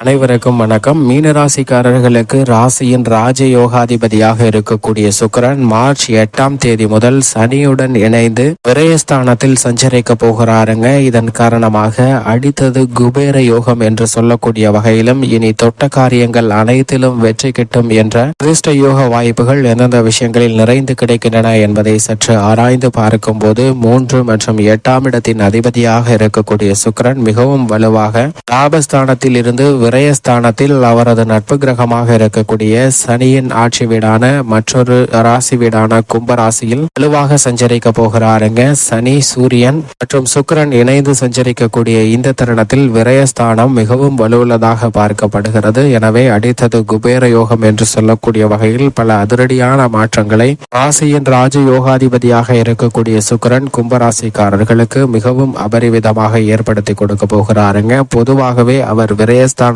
அனைவருக்கும் வணக்கம். மீனராசிக்காரர்களுக்கு ராசியின் ராஜயோகாதிபதியாக இருக்கக்கூடிய சுக்கிரன் மார்ச் எட்டாம் தேதி முதல் சனியுடன் இணைந்து விரயஸ்தானத்தில் சஞ்சரிக்க போகிறாருங்க. இதன் காரணமாக அடித்தது குபேர யோகம் என்று சொல்லக்கூடிய வகையிலும் இனி தொட்ட காரியங்கள் அனைத்திலும் வெற்றி கிட்டும் என்ற அதிர்ஷ்ட யோக வாய்ப்புகள் எந்தெந்த விஷயங்களில் நிறைந்து கிடைக்கின்றன என்பதை சற்று ஆராய்ந்து பார்க்கும்போது மூன்று மற்றும் எட்டாம் இடத்தின் அதிபதியாக இருக்கக்கூடிய சுக்கிரன் மிகவும் வலுவாக லாபஸ்தானத்தில் இருந்து விரயஸ்தானத்தில் அவரது நட்பு கிரகமாக இருக்கக்கூடிய சனியின் ஆட்சி வீடான மற்றொரு ராசி வீடான கும்ப ராசியில் வலுவாக சஞ்சரிக்க போகிறாருங்க. சனி சூரியன் மற்றும் சுக்கிரன் இணைந்து சஞ்சரிக்கக்கூடிய இந்த தருணத்தில் விரயஸ்தானம் மிகவும் வலுவுள்ளதாக பார்க்கப்படுகிறது. எனவே அடித்தது குபேர யோகம் என்று சொல்லக்கூடிய வகையில் பல அதிரடியான மாற்றங்களை ராசியின் ராஜ யோகாதிபதியாக இருக்கக்கூடிய சுக்கிரன் கும்பராசிக்காரர்களுக்கு மிகவும் அபரிவிதமாக ஏற்படுத்தி கொடுக்க போகிறாருங்க. பொதுவாகவே அவர்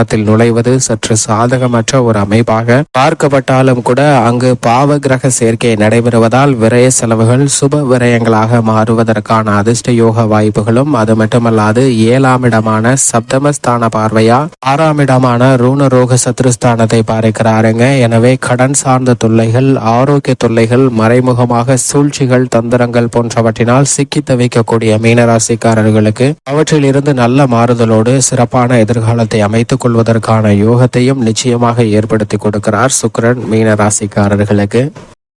ஸ்தானத்தில் நுழைவது சற்று சாதகமற்ற ஒரு அமைப்பாக பார்க்கப்பட்டாலும் கூட அங்கு பாவ கிரக சேர்க்கை நடைபெறுவதால் விரய செலவுகள் சுப விரயங்களாக மாறுவதற்கான அதிர்ஷ்ட யோக வாய்ப்புகளும் அது மட்டுமல்லாது ஏழாம் இடமான சப்தமஸ்தான பார்வையா ஆறாம் இடமான ரூணரோக சத்ருஸ்தானத்தை பார்க்கிறாருங்க. எனவே கடன் சார்ந்த தொல்லைகள் ஆரோக்கிய தொல்லைகள் மறைமுகமாக சூழ்ச்சிகள் தந்திரங்கள் போன்றவற்றினால் சிக்கி தவிக்கக்கூடிய மீனராசிக்காரர்களுக்கு அவற்றில் இருந்து நல்ல மாறுதலோடு சிறப்பான எதிர்காலத்தை அமைத்துக் கொள்வதற்கான யோகத்தையும் நிச்சயமாக ஏற்படுத்தி கொடுக்கிறார் சுக்ரன் மீன ராசிக்காரர்களுக்கு.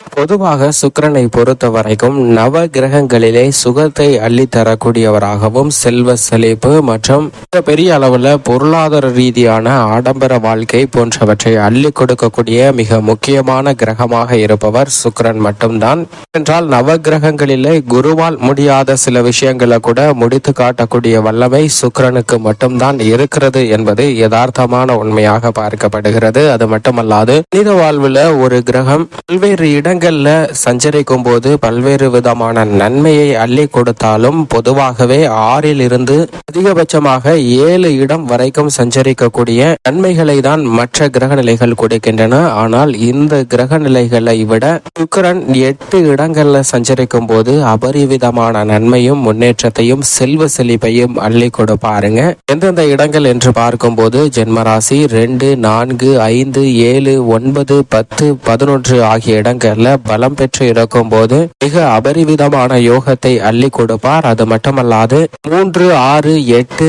பொதுவாக சுக்கரனை பொறுத்த வரைக்கும் நவ கிரகங்களிலே சுகத்தை அள்ளி தரக்கூடியவராகவும் செல்வ செழிப்பு மற்றும் பெரிய அளவுல பொருளாதார ரீதியான ஆடம்பர வாழ்க்கை போன்றவற்றை அள்ளி கொடுக்கக்கூடிய மிக முக்கியமான கிரகமாக இருப்பவர் சுக்கிரன் மட்டும்தான். என்றால் நவ கிரகங்களிலே குருவால் முடியாத சில விஷயங்களை கூட முடித்து காட்டக்கூடிய வல்லமை சுக்கரனுக்கு மட்டும்தான் இருக்கிறது என்பது யதார்த்தமான உண்மையாக பார்க்கப்படுகிறது. அது மட்டுமல்லாது மனித வாழ்வுல ஒரு கிரகம் பல்வேறு இடங்களில் சஞ்சரிக்கும் போது பல்வேறு விதமான நன்மையை அள்ளி கொடுத்தாலும் பொதுவாகவே ஆறில் இருந்து அதிகபட்சமாக ஏழு இடம் வரைக்கும் சஞ்சரிக்கக்கூடிய நன்மைகளை தான் மற்ற கிரக நிலைகள் கொடுக்கின்றன. ஆனால் இந்த கிரக நிலைகளை விட சுக்கரன் எட்டு இடங்கள்ல சஞ்சரிக்கும் போது அபரிவிதமான நன்மையும் முன்னேற்றத்தையும் செல்வ செழிப்பையும் அள்ளி கொடுப்பாருங்க எந்தெந்த இடங்கள் என்று பார்க்கும்போது ஜென்மராசி ரெண்டு நான்கு ஐந்து ஏழு ஒன்பது பத்து பதினொன்று ஆகிய இடங்கள் இடங்கள்ல பலம் பெற்று இருக்கும் போது மிக அபரிவிதமான யோகத்தை அள்ளி கொடுப்பார். அது மட்டுமல்லாது மூன்று ஆறு எட்டு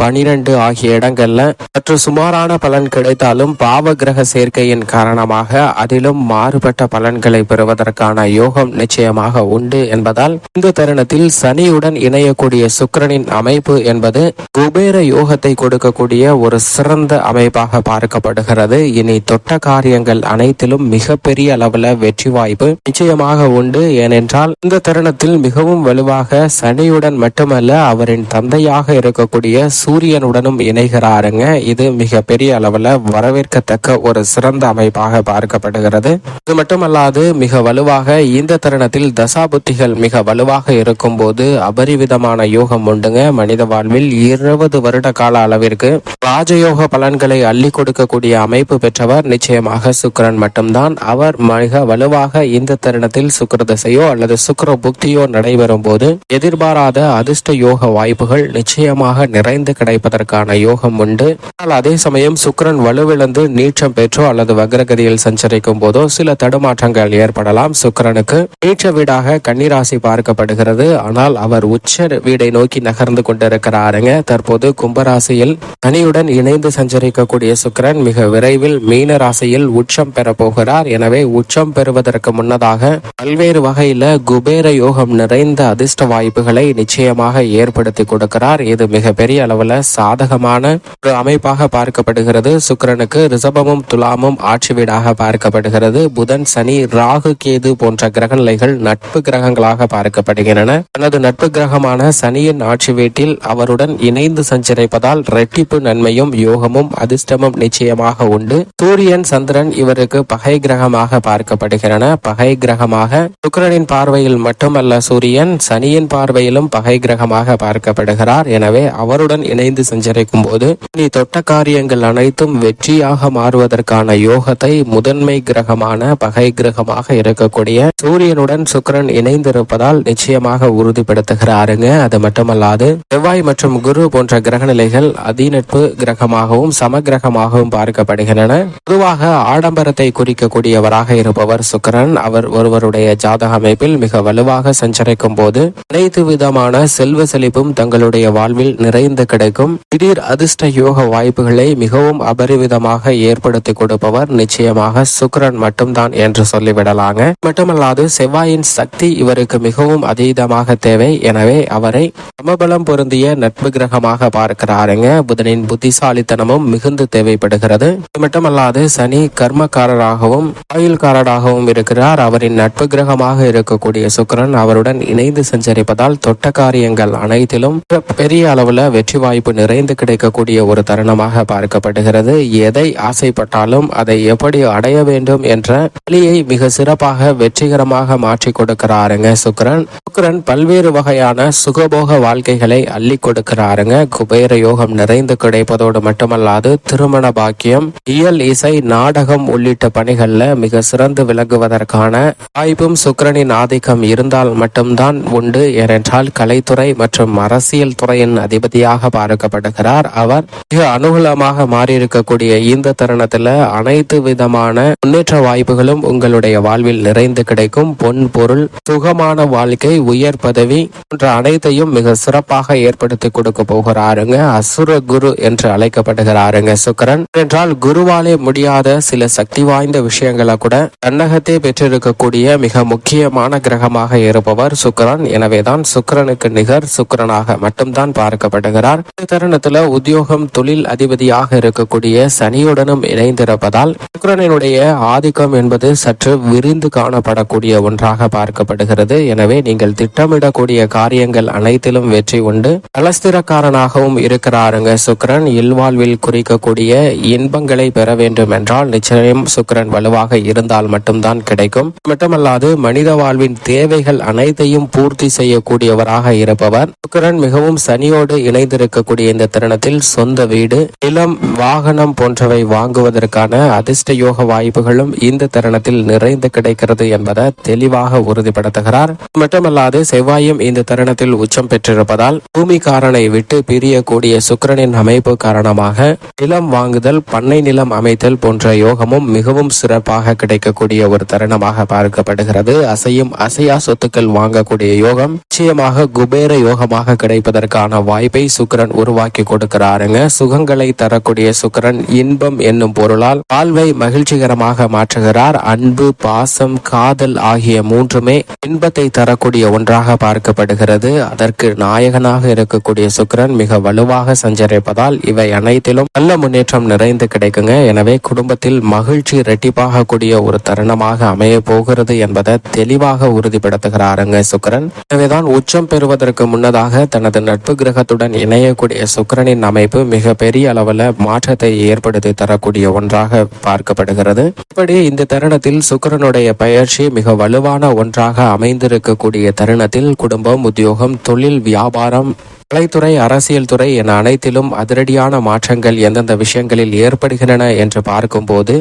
பனிரெண்டு ஆகிய இடங்கள்ல சற்று சுமாரான பலன் கிடைத்தாலும் பாவ கிரக சேர்க்கையின் காரணமாக அதிலும் மாறுபட்ட பலன்களை பெறுவதற்கான யோகம் நிச்சயமாக உண்டு என்பதால் இந்த தருணத்தில் சனியுடன் இணையக்கூடிய சுக்கிரனின் அமைப்பு என்பது குபேர யோகத்தை கொடுக்கக்கூடிய ஒரு சிறந்த அமைப்பாக பார்க்கப்படுகிறது. இனி தொட்ட காரியங்கள் அனைத்திலும் மிகப்பெரிய அளவில் வெற்றி வாய்ப்பு நிச்சயமாக உண்டு. ஏனென்றால் இந்த தருணத்தில் மிகவும் வலுவாக சனியுடன் மட்டுமல்ல அவரின் தந்தையாக இருக்கக்கூடிய சூரியனுடனும் இணைகிறாருங்க. இது மிக பெரிய அளவுல வரவேற்கத்தக்க ஒரு சிறந்த அமைப்பாக பார்க்கப்படுகிறது. இது மட்டுமல்லாது மிக வலுவாக இந்த தருணத்தில் தசாபுத்திகள் மிக வலுவாக இருக்கும் போது அபரிவிதமான யோகம் உண்டுங்க. மனித வாழ்வில் இருபது வருட கால அளவிற்கு ராஜயோக பலன்களை அள்ளி கொடுக்கக்கூடிய அமைப்பு பெற்றவர். நிச்சயமாக சுக்கிரன் மட்டும்தான். அவர் மிக வலுவாக குறிப்பாக இந்த தருணத்தில் சுக்கிர தசையோ அல்லது சுக்கர புக்தியோ நடைபெறும் போது எதிர்பாராத அதிர்ஷ்ட யோக வாய்ப்புகள் நிச்சயமாக நிறைந்து கிடைப்பதற்கான யோகம் உண்டு. ஆனால் அதே சமயம் சுக்கரன் வலுவிழந்து நீச்சம் பெற்றோ அல்லது வக்ரகதியில் சஞ்சரிக்கும் போதோ சில தடுமாற்றங்கள் ஏற்படலாம். சுக்கரனுக்கு நீச்ச வீடாக கன்னிராசி பார்க்கப்படுகிறது. ஆனால் அவர் உச்ச வீடை நோக்கி நகர்ந்து கொண்டிருக்கிறாருங்க. தற்போது கும்பராசியில் சனியுடன் இணைந்து சஞ்சரிக்கக்கூடிய சுக்கரன் மிக விரைவில் மீன ராசியில் உச்சம் பெற போகிறார். எனவே உச்சம் பெறுவதற்கு முன்னதாக பல்வேறு வகையில குபேர யோகம் நிறைந்த அதிர்ஷ்ட வாய்ப்புகளை நிச்சயமாக ஏற்படுத்தி கொடுக்கிறார். இது மிக பெரிய அளவுல சாதகமான ஒரு அமைப்பாக பார்க்கப்படுகிறது. சுக்கிரனுக்கு ரிசபமும் துலாமும் ஆட்சி வீடாக பார்க்கப்படுகிறது. புதன் சனி ராகு கேது போன்ற கிரகநிலைகள் நட்பு கிரகங்களாக பார்க்கப்படுகின்றன. தனது நட்பு கிரகமான சனியின் ஆட்சி வீட்டில் அவருடன் இணைந்து சஞ்சரிப்பதால் ரெட்டிப்பு நன்மையும் யோகமும் அதிர்ஷ்டமும் நிச்சயமாக உண்டு. சூரியன் சந்திரன் இவருக்கு பகை கிரகமாக பார்க்கப்படுகின்றன. பகை கிரகமாக சுக்கரனின் பார்வையில் மட்டுமல்ல சூரியன் சனியின் பார்வையிலும் பகை கிரகமாக பார்க்கப்படுகிறார். எனவே அவருடன் இணைந்து சஞ்சரிக்கும் போது நீ தொட்ட காரியங்கள் அனைத்தும் வெற்றியாக மாறுவதற்கான யோகத்தை முதன்மை கிரகமான பகை கிரகமாக இருக்கக்கூடிய சூரியனுடன் சுக்கரன் இணைந்திருப்பதால் நிச்சயமாக உறுதிப்படுத்துகிறாருங்க. அது மட்டுமல்லாது செவ்வாய் மற்றும் குரு போன்ற கிரகநிலைகள் அதிநட்பு கிரகமாகவும் சம கிரகமாகவும் பார்க்கப்படுகின்றன. பொதுவாக ஆடம்பரத்தை குறிக்கக்கூடியவராக இருப்பவர் சுக்கிரன். அவர் ஒருவருடைய ஜாதக அமைப்பில் மிக வலுவாக சஞ்சரிக்கும் போது அனைத்து விதமான செல்வ செழிப்பும் தங்களுடைய வாழ்வில் நிறைந்து கிடைக்கும். திடீர் அதிர்ஷ்ட யோக வாய்ப்புகளை மிகவும் அபரிவிதமாக ஏற்படுத்தி கொடுப்பவர் நிச்சயமாக சுக்கரன் மட்டும்தான் என்று சொல்லிவிடலாங்க. மட்டுமல்லாது செவ்வாயின் சக்தி இவருக்கு மிகவும் அதீதமாக தேவை. எனவே அவரை சமபலம் பொருந்திய நட்பு கிரகமாக பார்க்கிறாருங்க. புதனின் புத்திசாலித்தனமும் மிகுந்து தேவைப்படுகிறது. மட்டுமல்லாது சனி கர்மக்காரராகவும் ஆயுள்காரராகவும் இருக்கிறார் அவரின் நட்பு கிரகமாக இருக்கக்கூடிய சுக்கிரன் அவருடன் இணைந்து சஞ்சரிப்பதால் தொட்ட காரியங்கள் அனைத்திலும் பெரிய அளவுல வெற்றி வாய்ப்பு நிறைந்து கிடைக்கக்கூடிய ஒரு தருணமாக பார்க்கப்படுகிறது. எதை ஆசைப்பட்டாலும் அதை எப்படி அடைய வேண்டும் என்ற வழியை மிக சிறப்பாக வெற்றிகரமாக மாற்றி கொடுக்கிறாருங்க சுக்கிரன். சுக்கிரன் பல்வேறு வகையான சுகபோக வாழ்க்கைகளை அள்ளி கொடுக்கிறாருங்க. குபேர யோகம் நிறைந்து கிடைப்பதோடு மட்டுமல்லாது திருமண பாக்கியம் இயல் இசை நாடகம் உள்ளிட்ட பணிகள்ல மிக சிறந்து விளங்குவதற்கான வாய்ப்பும் சுக்கரனின் ஆதிக்கம் இருந்தால் மட்டும்தான் உண்டு ஏனென்றால் கலைத்துறை மற்றும் அரசியல் துறையின் அதிபதியாக பார்க்கப்படுகிறார் அவர். மிக அனுகூலமாக மாறியிருக்கக்கூடிய இந்த தருணத்துல அனைத்து விதமான முன்னேற்ற வாய்ப்புகளும் உங்களுடைய வாழ்வில் நிறைந்து கிடைக்கும். பொன் பொருள் சுகமான வாழ்க்கை உயர் பதவி போன்ற அனைத்தையும் மிக சிறப்பாக ஏற்படுத்தி கொடுக்க போகிறாருங்க. அசுர குரு என்று அழைக்கப்படுகிறாருங்க சுக்கரன். என்றால் குருவாலே முடியாத சில சக்தி வாய்ந்த விஷயங்களை கூட தன்னகத்தே பெற்றிருக்கக்கூடிய மிக முக்கியமான கிரகமாக இருப்பவர் சுக்கிரன். எனவேதான் சுக்கரனுக்கு நிகர் சுக்கரனாக மட்டும்தான் பார்க்கப்படுகிறார். தருணத்துல உத்தியோகம் தொழில் அதிபதியாக இருக்கக்கூடிய சனியுடனும் இணைந்திருப்பதால் சுக்கிரனினுடைய ஆதிக்கம் என்பது சற்று விரிந்து காணப்படக்கூடிய ஒன்றாக பார்க்கப்படுகிறது. எனவே நீங்கள் திட்டமிடக்கூடிய காரியங்கள் அனைத்திலும் வெற்றி உண்டு. அலஸ்திரக்காரனாகவும் இருக்கிறாருங்க சுக்கிரன். இல்வாழ்வில் குறிக்கக்கூடிய இன்பங்களை பெற வேண்டும் என்றால் நிச்சயம் சுக்கிரன் வலுவாக இருந்தால் மட்டும்தான் கிடைக்கும். மட்டுமல்லாது மனித வாழ்வின் தேவைகள் அனைத்தையும் பூர்த்தி செய்யக்கூடியவராக இருப்பவர். சுக்கரன் மிகவும் சனியோடு இணைந்திருக்கக்கூடிய இந்த தருணத்தில் சொந்த வீடு நிலம் வாகனம் போன்றவை வாங்குவதற்கான அதிர்ஷ்ட யோக வாய்ப்புகளும் இந்த தருணத்தில் நிறைந்து கிடைக்கிறது என்பதை தெளிவாக உறுதிப்படுத்துகிறார். மட்டுமல்லாது செவ்வாயும் இந்த தருணத்தில் உச்சம் பெற்றிருப்பதால் பூமிக்காரனை விட்டு பிரியக்கூடிய சுக்கிரனின் அமைப்பு காரணமாக நிலம் வாங்குதல் பண்ணை நிலம் அமைத்தல் போன்ற யோகமும் மிகவும் சிறப்பாக கிடைக்கக்கூடிய ஒரு தருணமாக பார்க்கப்படுகிறது. அசையும் அசையா சொத்துக்கள் வாங்கக்கூடிய யோகம் நிச்சயமாக குபேர யோகமாக கிடைப்பதற்கான வாய்ப்பை சுக்கிரன் உருவாக்கி கொடுக்கிறாருங்க. சுகங்களை தரக்கூடிய சுக்கிரன் இன்பம் என்னும் பொருளால் வாழ்வை மகிழ்ச்சிகரமாக மாற்றுகிறார். அன்பு பாசம் காதல் ஆகிய மூன்றுமே இன்பத்தை தரக்கூடிய ஒன்றாக பார்க்கப்படுகிறது. அதற்கு நாயகனாக இருக்கக்கூடிய சுக்கிரன் மிக வலுவாக சஞ்சரிப்பதால் இவை அனைத்திலும் நல்ல முன்னேற்றம் நிறைந்து கிடைக்குங்க. எனவே குடும்பத்தில் மகிழ்ச்சி இரட்டிப்பாக கூடிய ஒரு தருணமாக அமைய போகிறது என்பதை தெளிவாக உறுதிப்படுத்துகிறாருங்க சுக்கரன். எனவேதான் உச்சம் பெறுவதற்கு முன்னதாக தனது நட்பு கிரகத்துடன் இணையக்கூடிய சுக்கரனின் அமைப்பு மிக பெரிய அளவில் மாற்றத்தை ஏற்படுத்தி தரக்கூடிய ஒன்றாக பார்க்கப்படுகிறது. இப்படி இந்த தருணத்தில் சுக்கிரனுடைய பயிற்சி மிக வலுவான ஒன்றாக அமைந்திருக்கக்கூடிய தருணத்தில் குடும்பம் உத்தியோகம் தொழில் வியாபாரம் கலைத்துறை அரசியல் துறை என அனைத்திலும் அதிரடியான மாற்றங்கள் எந்தெந்த விஷயங்களில் ஏற்படுகின்றன என்று பார்க்கும்போது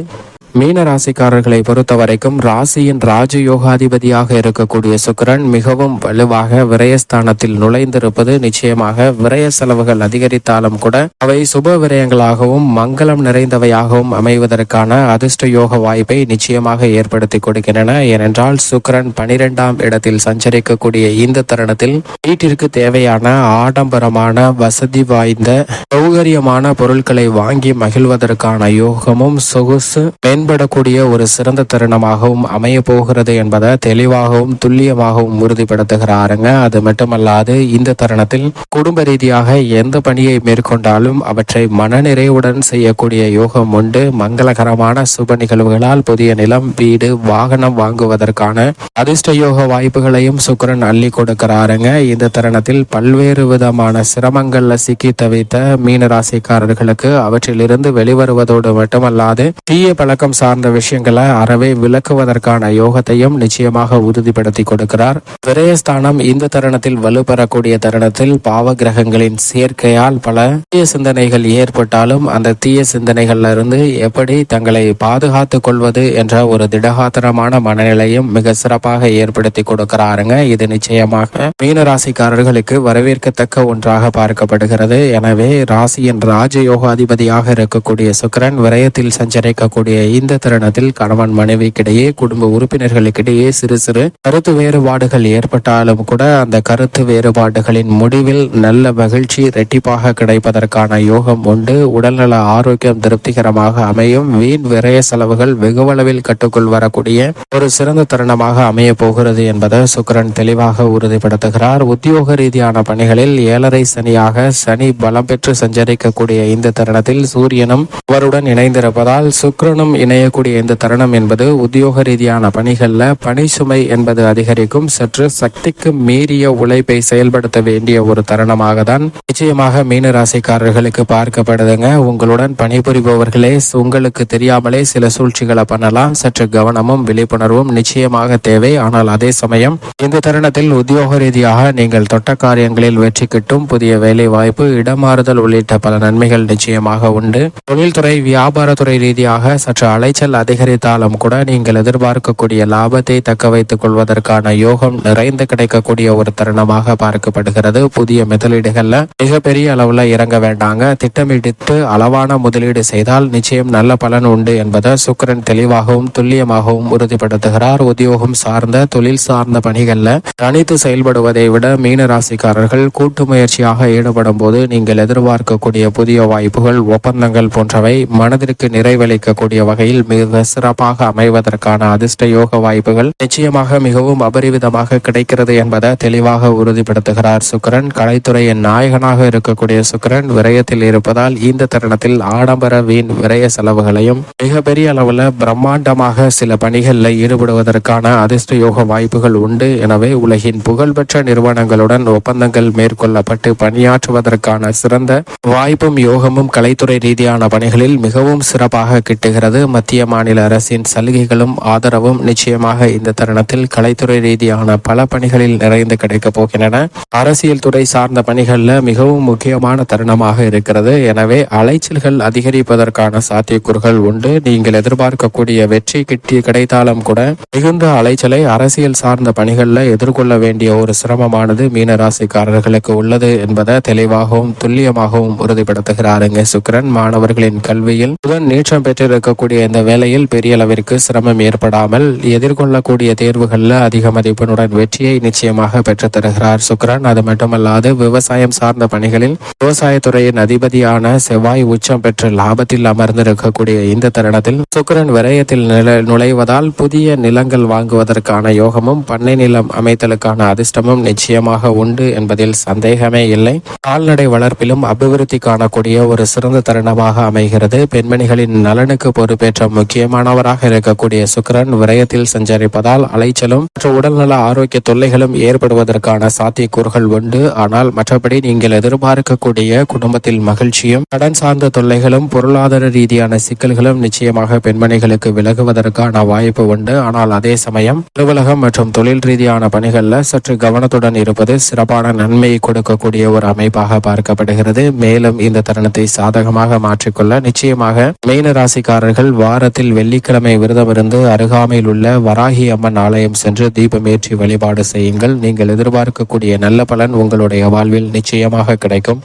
மீன ராசிக்காரர்களை பொறுத்த வரைக்கும் ராசியின் ராஜயோகாதிபதியாக இருக்கக்கூடிய சுக்கரன் மிகவும் வலுவாக விரயஸ்தானத்தில் நுழைந்திருப்பது நிச்சயமாக விரய செலவுகள் அதிகரித்தாலும் கூட அவை சுப விரயங்களாகவும் மங்களம் நிறைந்தவையாகவும் அமைவதற்கான அதிர்ஷ்ட யோக வாய்ப்பை நிச்சயமாக ஏற்படுத்தி கொடுக்கின்றன. ஏனென்றால் சுக்கரன் பனிரெண்டாம் இடத்தில் சஞ்சரிக்கக்கூடிய இந்த தருணத்தில் வீட்டிற்கு தேவையான ஆடம்பரமான வசதி வாய்ந்த சௌகரியமான பொருட்களை வாங்கி மகிழ்வதற்கான யோகமும் சொகுசு பயன்படக்கூடிய ஒரு சிறந்த தருணமாகவும் அமைய போகிறது என்பதை தெளிவாகவும் துல்லியமாகவும் உறுதிப்படுத்துகிறாருங்க. அது மட்டுமல்லாது இந்த தருணத்தில் குடும்ப ரீதியாக எந்த பணியை மேற்கொண்டாலும் அவற்றை மனநிறைவுடன் செய்யக்கூடிய யோகம் உண்டு. மங்களகரமான சுப நிகழ்வுகளால் புதிய நிலம் வீடு வாகனம் வாங்குவதற்கான அதிர்ஷ்ட யோக வாய்ப்புகளையும் சுக்கிரன் அள்ளி கொடுக்கிறாருங்க. இந்த தருணத்தில் பல்வேறு விதமான சிரமங்கள்ல சிக்கி தவித்த மீனராசிக்காரர்களுக்கு அவற்றிலிருந்து வெளிவருவதோடு மட்டுமல்லாது தீய பழக்கம் விவசாயம் சார்ந்த விஷயங்களை அறவே விளக்குவதற்கான யோகத்தையும் நிச்சயமாக உறுதிப்படுத்தி கொடுக்கிறார். விரயஸ்தானம் இந்த தருணத்தில் வலுப்பெறக்கூடிய தருணத்தில் பாவ கிரகங்களின் சேர்க்கையால் பல தீய சிந்தனைகள் ஏற்பட்டாலும் அந்த தீய சிந்தனைகள்ல இருந்து எப்படி தங்களை பாதுகாத்துக் கொள்வது என்ற ஒரு திடகாத்திரமான மனநிலையும் மிக சிறப்பாக ஏற்படுத்தி கொடுக்கிறாருங்க. இது நிச்சயமாக மீன ராசிக்காரர்களுக்கு வரவேற்கத்தக்க ஒன்றாக பார்க்கப்படுகிறது. எனவே ராசியின் ராஜயோகாதிபதியாக இருக்கக்கூடிய சுக்கிரன் விரயத்தில் சஞ்சரிக்கக்கூடிய இந்த தருணத்தில் கணவன் மனைவிக்கிடையே குடும்ப உறுப்பினர்களுக்கிடையே சிறு சிறு கருத்து வேறுபாடுகள் ஏற்பட்டாலும் கூட அந்த கருத்து வேறுபாடுகளின் முடிவில் நல்ல மகிழ்ச்சி இரட்டிப்பாக கிடைப்பதற்கான யோகம் உண்டு. உடல்நல ஆரோக்கியம் திருப்திகரமாக அமையும். வீண் விரய செலவுகள் வெகுவளவில் கட்டுக்குள் வரக்கூடிய ஒரு சிறந்த தருணமாக அமைய போகிறது என்பதை சுக்கிரன் தெளிவாக உறுதிப்படுத்துகிறார். உத்தியோக ரீதியான பணிகளில் ஏழரை சனியாக சனி பலம் பெற்று சஞ்சரிக்கக்கூடிய இந்த தருணத்தில் சூரியனும் அவருடன் இணைந்திருப்பதால் சுக்கிரனும் இணையக்கூடிய இந்த தருணம் என்பது உத்தியோக ரீதியான பணிகளில் பணி சுமை என்பது அதிகரிக்கும். சற்று சக்திக்கு மீறிய உழைப்பை செயல்படுத்த வேண்டிய ஒரு தருணமாக தான் நிச்சயமாக மீன ராசிக்காரர்களுக்கு பார்க்கப்படுதுங்க. உங்களுடன் பணிபுரிபவர்களே உங்களுக்கு தெரியாமலே சில சூழ்ச்சிகளை பண்ணலாம். சற்று கவனமும் விழிப்புணர்வும் நிச்சயமாக தேவை. ஆனால் அதே சமயம் இந்த தருணத்தில் உத்தியோக ரீதியாக நீங்கள் தொட்ட காரியங்களில் வெற்றி கிட்டும். புதிய வேலை வாய்ப்பு இடமாறுதல் உள்ளிட்ட பல நன்மைகள் நிச்சயமாக உண்டு. தொழில்துறை வியாபாரத்துறை ரீதியாக சற்று அலைச்சல் அதிகரித்தாலும் கூட நீங்கள் எதிர்பார்க்கக்கூடிய லாபத்தை தக்க வைத்துக் கொள்வதற்கான யோகம் நிறைந்து கிடைக்கக்கூடிய ஒரு தருணமாக பார்க்கப்படுகிறது. புதிய முதலீடுகள்ல மிகப்பெரிய அளவுல இறங்க வேண்டாங்க. திட்டமிட்டு அளவான முதலீடு செய்தால் நிச்சயம் நல்ல பலன் உண்டு என்பதை சுக்கிரன் தெளிவாகவும் துல்லியமாகவும் உறுதிப்படுத்துகிறார். உத்தியோகம் சார்ந்த தொழில் சார்ந்த பணிகள்ல தனித்து செயல்படுவதை விட மீன ராசிக்காரர்கள் கூட்டு முயற்சியாக ஈடுபடும் போது நீங்கள் எதிர்பார்க்கக்கூடிய புதிய வாய்ப்புகள் ஒப்பந்தங்கள் போன்றவை மனதிற்கு நிறைவளிக்கக்கூடிய வகையில் மிக சிறப்பாக அமைவதற்கான அதிர்ஷ்ட யோக வாய்ப்புகள் நிச்சயமாக மிகவும் அபரிவிதமாக கிடைக்கிறது என்பதை தெளிவாக உறுதிப்படுத்துகிறார் சுக்கரன். கலைத்துறையின் நாயகனாக இருக்கக்கூடிய சுக்கரன் விரயத்தில் இருப்பதால் இந்த தருணத்தில் ஆடம்பர வீண் விரய செலவுகளையும் மிகப்பெரிய அளவில் பிரம்மாண்டமாக சில பணிகளில் ஈடுபடுவதற்கான அதிர்ஷ்ட யோக வாய்ப்புகள் உண்டு. எனவே உலகின் புகழ்பெற்ற நிறுவனங்களுடன் ஒப்பந்தங்கள் மேற்கொள்ளப்பட்டு பணியாற்றுவதற்கான சிறந்த வாய்ப்பும் யோகமும் கலைத்துறை ரீதியான பணிகளில் மிகவும் சிறப்பாக கிட்டுகிறது. மத்திய மாநில அரசின் சலுகைகளும் ஆதரவும் நிச்சயமாக இந்த தருணத்தில் கலைத்துறை ரீதியான பல பணிகளில் நிறைந்து கிடைக்கப் போகின்றன. அரசியல் துறை சார்ந்த பணிகள்ல மிகவும் முக்கியமான தருணமாக இருக்கிறது. எனவே அலைச்சல்கள் அதிகரிப்பதற்கான சாத்தியக்கூறுகள் உண்டு. நீங்கள் எதிர்பார்க்கக்கூடிய வெற்றி கிட்டி கிடைத்தாலும் கூட மிகுந்த அலைச்சலை அரசியல் சார்ந்த பணிகளில் எதிர்கொள்ள வேண்டிய ஒரு சிரமமானது மீனராசிக்காரர்களுக்கு உள்ளது என்பதை தெளிவாகவும் துல்லியமாகவும் உறுதிப்படுத்துகிறாருங்க சுக்கிரன். மாணவர்களின் கல்வியில் புதன் நீச்சம் பெற்றிருக்கக்கூடிய இந்த வேலையில் பெரிய அளவிற்கு சிரமம் ஏற்படாமல் எதிர்கொள்ளக்கூடிய தேர்வுகளில் அதிக மதிப்பெண்ணுடன் வெற்றியை நிச்சயமாக பெற்றுத் தருகிறார் சுக்கிரன். அது மட்டுமல்லாது விவசாயம் சார்ந்த பணிகளில் விவசாயத்துறையின் அதிபதியான செவ்வாய் உச்சம் பெற்று லாபத்தில் அமர்ந்திருக்கக்கூடிய இந்த தருணத்தில் சுக்ரன் விரயத்தில் நுழைவதால் புதிய நிலங்கள் வாங்குவதற்கான யோகமும் பண்ணை நிலம் அமைத்தலுக்கான அதிர்ஷ்டமும் நிச்சயமாக உண்டு என்பதில் சந்தேகமே இல்லை. கால்நடை வளர்ப்பிலும் அபிவிருத்தி காணக்கூடிய ஒரு சிறந்த தருணமாக அமைகிறது. பெண்மணிகளின் நலனுக்கு பொறுப்பேற்ற முக்கியமானவராக இருக்கக்கூடிய சுக்கரன் விரயத்தில் சஞ்சரிப்பதால் அலைச்சலும் மற்ற உடல்நல ஆரோக்கிய தொல்லைகளும் ஏற்படுவதற்கான சாத்தியக்கூறுகள் உண்டு. ஆனால் மற்றபடி நீங்கள் எதிர்பார்க்கக்கூடிய குடும்பத்தில் மகிழ்ச்சியும் கடன் சார்ந்த தொல்லைகளும் பொருளாதார ரீதியான சிக்கல்களும் நிச்சயமாக பெண்மணிகளுக்கு விலகுவதற்கான வாய்ப்பு உண்டு. ஆனால் அதே சமயம் அலுவலகம் மற்றும் தொழில் ரீதியான பணிகள்ல சற்று கவனத்துடன் இருப்பது சிறப்பான நன்மையை கொடுக்கக்கூடிய ஒரு அமைப்பாக பார்க்கப்படுகிறது. மேலும் இந்த தருணத்தை சாதகமாக மாற்றிக்கொள்ள நிச்சயமாக மீன ராசிக்காரர்கள் வாரத்தில் வெள்ளிக்கிழமை விரதமிருந்து அருகாமையில் உள்ள வராகி அம்மன் ஆலயம் சென்று தீபமேற்றி வழிபாடு செய்யுங்கள். நீங்கள் எதிர்பார்க்கக்கூடிய நல்ல பலன் உங்களுடைய வாழ்வில் நிச்சயமாக கிடைக்கும்.